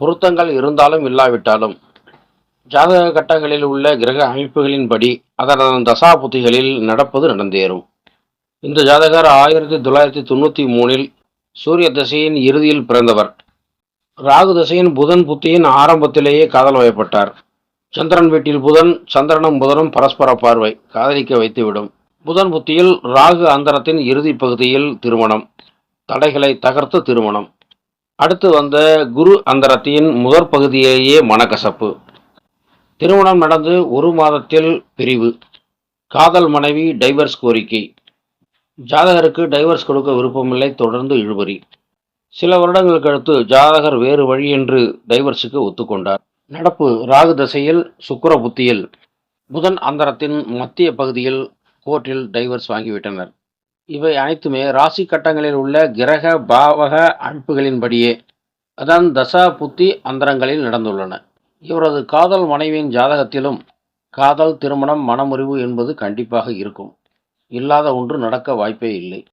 பொருத்தங்கள் இருந்தாலும் இல்லாவிட்டாலும் ஜாதக கட்டங்களில் உள்ள கிரக அமைப்புகளின்படி அதன் தசா புத்திகளில் நடப்பது நடந்தேறும். இந்த ஜாதகர் ஆயிரத்தி தொள்ளாயிரத்தி தொண்ணூற்றி மூணில் சூரிய தசையின் இறுதியில் பிறந்தவர். ராகு தசையின் புதன் புத்தியின் ஆரம்பத்திலேயே காதல் வயப்பட்டார். சந்திரன் வீட்டில் புதன் சந்திரனும் புதனும் பரஸ்பர பார்வை காதலிக்க வைத்துவிடும். புதன் புத்தியில் ராகு அந்தரத்தின் இறுதி பகுதியில் திருமணம் தடைகளை தகர்த்து திருமணம். அடுத்து வந்த குரு அந்தரத்தின் முதற் பகுதியிலேயே மனக்கசப்பு. திருமணம் நடந்து ஒரு மாதத்தில் பிரிவு. காதல் மனைவி டைவர்ஸ் கோரிக்கை. ஜாதகருக்கு டைவர்ஸ் கொடுக்க விருப்பமில்லை தொடர்ந்து இழுபறி. சில வருடங்களுக்கு அடுத்து ஜாதகர் வேறு வழி என்று டைவர்ஸுக்கு ஒத்துக்கொண்டார். நடப்பு ராகு தசையில் சுக்கர புத்தியில். புதன் அந்தரத்தின் மத்திய பகுதியில் கோர்ட்டில் டைவர்ஸ் வாங்கிவிட்டனர். இவை அனைத்துமே ராசி கட்டங்களில் உள்ள கிரக பாவக அமைப்புகளின்படியே அதன் தசா புத்தி அந்தரங்களில் நடந்துள்ளன. இவரது காதல் மனைவியின் ஜாதகத்திலும் காதல் திருமணம் மனமுறிவு என்பது கண்டிப்பாக இருக்கும். இல்லாத ஒன்று நடக்க வாய்ப்பே இல்லை.